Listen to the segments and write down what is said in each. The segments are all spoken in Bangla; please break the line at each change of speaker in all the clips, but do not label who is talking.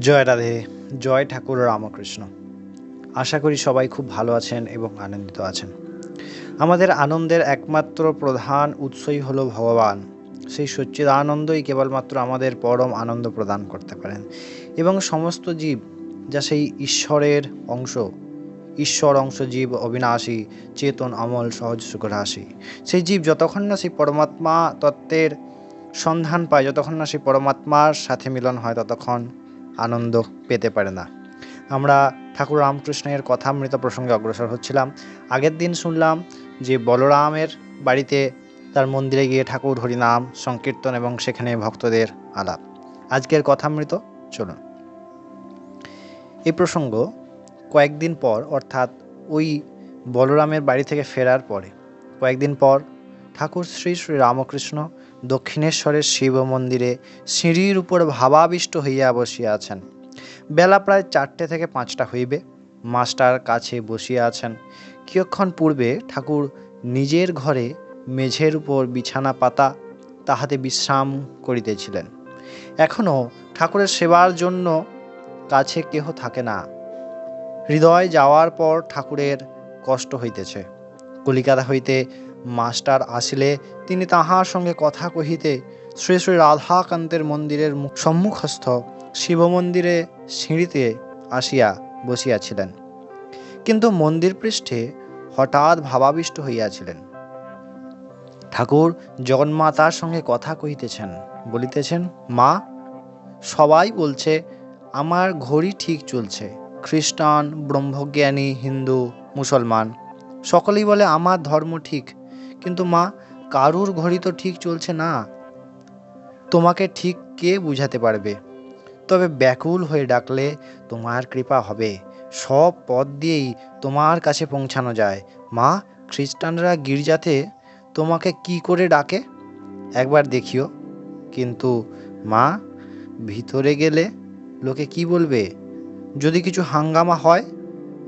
জয় রাধে, জয় ঠাকুর রামকৃষ্ণ। আশা করি সবাই খুব ভালো আছেন এবং আনন্দিত আছেন। আমাদের আনন্দের একমাত্র প্রধান উৎসই হলো ভগবান। সেই সচ্চিদানন্দই কেবলমাত্র আমাদের পরম আনন্দ প্রদান করতে পারেন এবং সমস্ত জীব যা সেই ঈশ্বরের অংশ, ঈশ্বর অংশ জীব, অবিনাশী, চেতন, অমল, সহজ সুখরাশি সেই জীব যতক্ষণ না সেই পরমাত্মা তত্ত্বের সন্ধান পায়, যতক্ষণ না সেই পরমাত্মার সাথে মিলন হয়, ততক্ষণ আনন্দ পেতে পারে না। আমরা ঠাকুর রামকৃষ্ণের কথামৃত প্রসঙ্গে অগ্রসর হচ্ছিলাম। আগের দিন শুনলাম যে বলরামের বাড়িতে তার মন্দিরে গিয়ে ঠাকুর হরিনাম, সংকীর্তন এবং সেখানে ভক্তদের আলাপ। আজকের কথামৃত, চলুন। এই প্রসঙ্গ কয়েকদিন পর, অর্থাৎ ওই বলরামের বাড়ি থেকে ফেরার পরে, কয়েকদিন পর ঠাকুর শ্রী শ্রী রামকৃষ্ণ দক্ষিণেশ্বরের শিব মন্দিরে সিঁড়ির উপর ভাবাবিষ্ট হইয়া বসিয়া আছেন। বেলা প্রায় চারটে থেকে পাঁচটা হইবে। মাস্টার কাছে বসিয়া আছেন। কিয়ক্ষণ পূর্বে ঠাকুর নিজের ঘরে মেঝের উপর বিছানা পাতা তাহাতে বিশ্রাম করিতেছিলেন। এখনও ঠাকুরের সেবার জন্য কাছে কেহ থাকে না। হৃদয় যাওয়ার পর ঠাকুরের কষ্ট হইতেছে। কলিকাতা হইতে মাস্টার আসিলে তিনি তাহার সঙ্গে কথা কহিতে শ্রী শ্রী রাধাকান্তের মন্দিরের মুখ- সম্মুখস্থ শিব মন্দিরে সিঁড়িতে আসিয়া বসিয়াছিলেন। কিন্তু মন্দির পৃষ্ঠে হঠাৎ ভাবাবিষ্ট হইয়াছিলেন। ঠাকুর জগন্মাতার সঙ্গে কথা কহিতেছেন, বলিতেছেন, মা, সবাই বলছে, আমার ঘড়ি ঠিক চলছে। খ্রিস্টান, ব্রহ্মজ্ঞানী, হিন্দু, মুসলমান, সকলেই বলে আমার ধর্ম ঠিক। কিন্তু মা, কারুর ঘড়ি তো ঠিক চলছে না। তোমাকে ঠিক কে বুঝাতে পারবে? তবে ব্যাকুল হয়ে ডাকলে, তোমার কৃপা হবে। সব পথ দিয়েই তোমার কাছে পৌঁছানো যায়। মা, খ্রিস্টানরা গির্জাতে তোমাকে কি করে ডাকে? একবার দেখিও। কিন্তু মা, ভিতরে গেলে লোকে কি বলবে? যদি কিছু হাঙ্গামা হয়,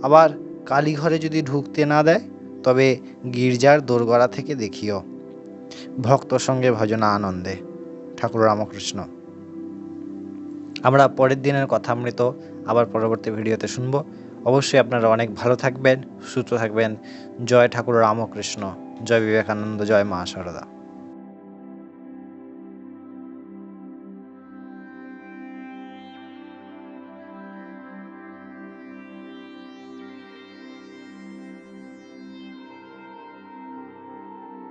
আবার কালীঘরে যদি ঢুকতে না দেয়? তবে গির্জার দোরগড়া থেকে দেখিও। ভক্ত সঙ্গে ভজনা আনন্দে। ঠাকুর রামকৃষ্ণ। আমরা পরের দিনের কথা কথামৃত আবার পরবর্তী ভিডিওতে শুনব। অবশ্যই আপনারা অনেক ভালো থাকবেন, সুস্থ থাকবেন। জয় ঠাকুর রামকৃষ্ণ। জয় বিবেকানন্দ, জয় মা সারদা